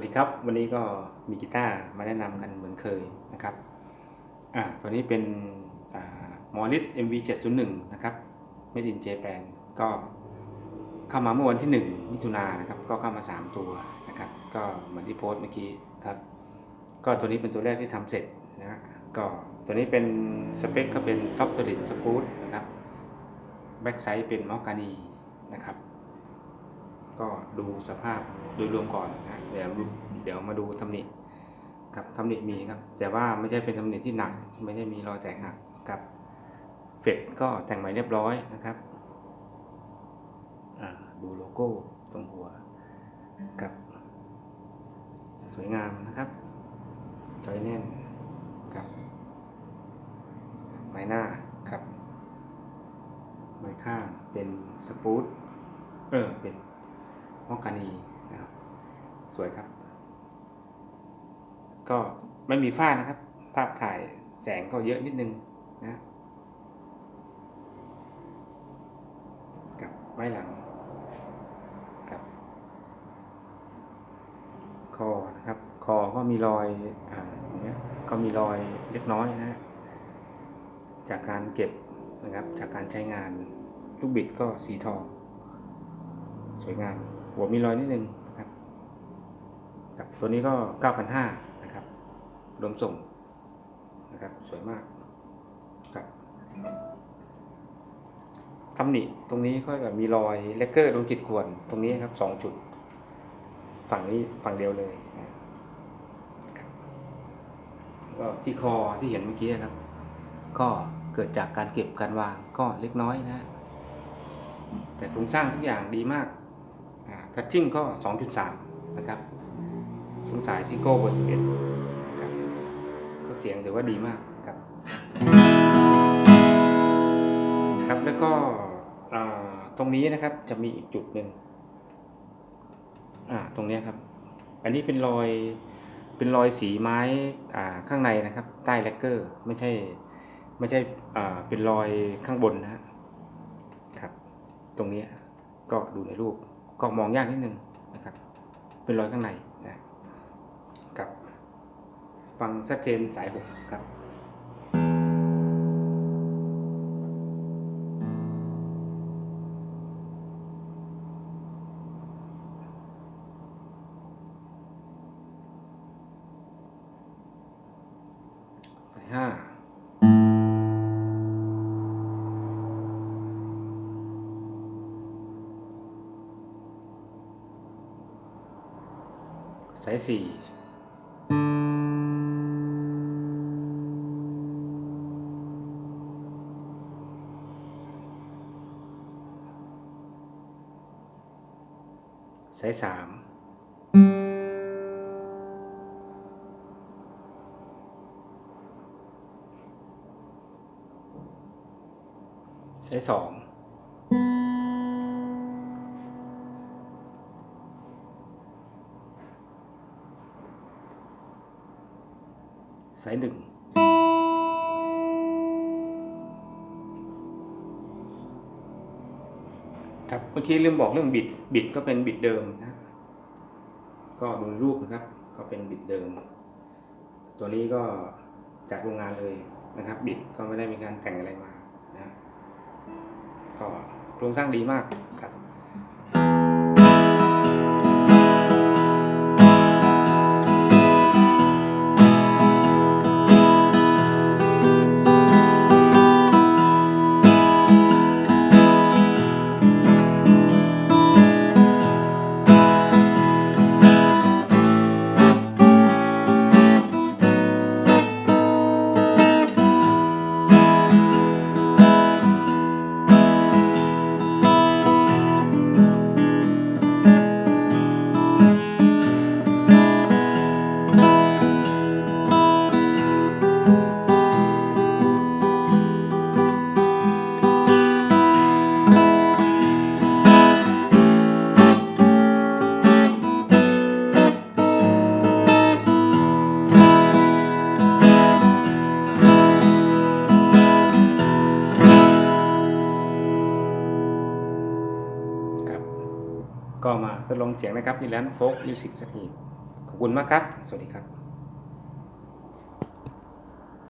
สวัสดีครับ วันนี้ก็มีกีตาร์มาแนะนำกันเหมือนเคยนะครับอ่าตัวนี้เป็นมอริส MV 701นะครับ Made in Japan ก็เข้ามาเมื่อวันที่ 1 มิถุนายนนะครับ ก็เข้ามา 3 ตัวนะครับ ก็เหมือนที่โพสเมื่อกี้ครับ ก็ตัวนี้เป็นตัวแรกที่ทำเสร็จนะก็ตัวนี้เป็นสเปคก็เป็น Top Solid Spruce นะครับแบ็กไซด์เป็นมอคกานีนะครับ ก็ดูสภาพโดยรวมก่อนนะเดี๋ยวเดี๋ยวมาดูตำหนิครับตำหนิมีครับ แต่ว่าไม่ใช่เป็นตำหนิที่หนัก ไม่ใช่มีรอยแตกหักครับเฟดก็แต่งใหม่เรียบร้อยนะครับดูโลโก้ตรงหัวครับสวยงามนะครับจอยแน่นครับไม้หน้าครับไม้ข้างเป็นสปูตเออเป็น กานีนะครับสวยครับ ก็ไม่มีฝ้านะครับ ภาพถ่ายแสงก็เยอะนิดนึงนะกับไม้หลังกับคอนะครับ คอก็มีรอยอ่าอย่างเงี้ยก็มีรอยเล็กน้อยนะ จากการเก็บนะครับจากการใช้งานลูกบิดก็สีทอง สวยงาม หัวมีรอยนิดนึงนะครับครับตัวนี้ก็9,500นห้านะครับ รวมส่งนะครับสวยมากครับตำหนิตรงนี้ก็จะมีรอยเลกเกอร์โดนขีดข่วนตรงนี้ครับสองจุด ฝั่งนี้ฝั่งเดียวเลยนะครับก็ที่คอที่เห็นเมื่อกี้นะครับ ก็เกิดจากการเก็บการวางก็เล็กน้อยนะ แต่โครงสร้างทุกอย่างดีมาก ทัชชิ่งก็ 2.3 นะครับทุงสายซิโก้เบอร์11นะครับก็เสียงถือว่าดีมากครับ ครับแล้วก็ตรงนี้นะครับจะมีอีกจุดหนึ่งอ่าตรงนี้ครับ อันนี้เป็นรอยเป็นรอยสีไม้อ่าข้างในนะครับ ใต้แลกเกอร์ไม่ใช่ไม่ใช่อ่าเป็นรอยข้างบนนะฮะครับ ตรงนี้ก็ดูในรูป ก็มองยากนิดนึงนะครับ เป็นรอยข้างในนะครับ ฟังชัดเจนสายหกครับสายห้าายสี่สายสามสายสอง สายหนึ่งครับเมื่อกี้ลืมบอกเรื่องบิดบิดก็เป็นบิดเดิมนะก็ดูรูปนะครับ ก็เป็นบิดเดิม ตัวนี้ก็จากโรงงานเลยนะครับ บิดก็ไม่ได้มีการแต่งอะไรมานะก็โครงสร้างดีมากครับ ก็มาทดลองเสียงนะครับที่ร้านโฟกมิวสิกสถีคุณมากครับ สวัสดีครับ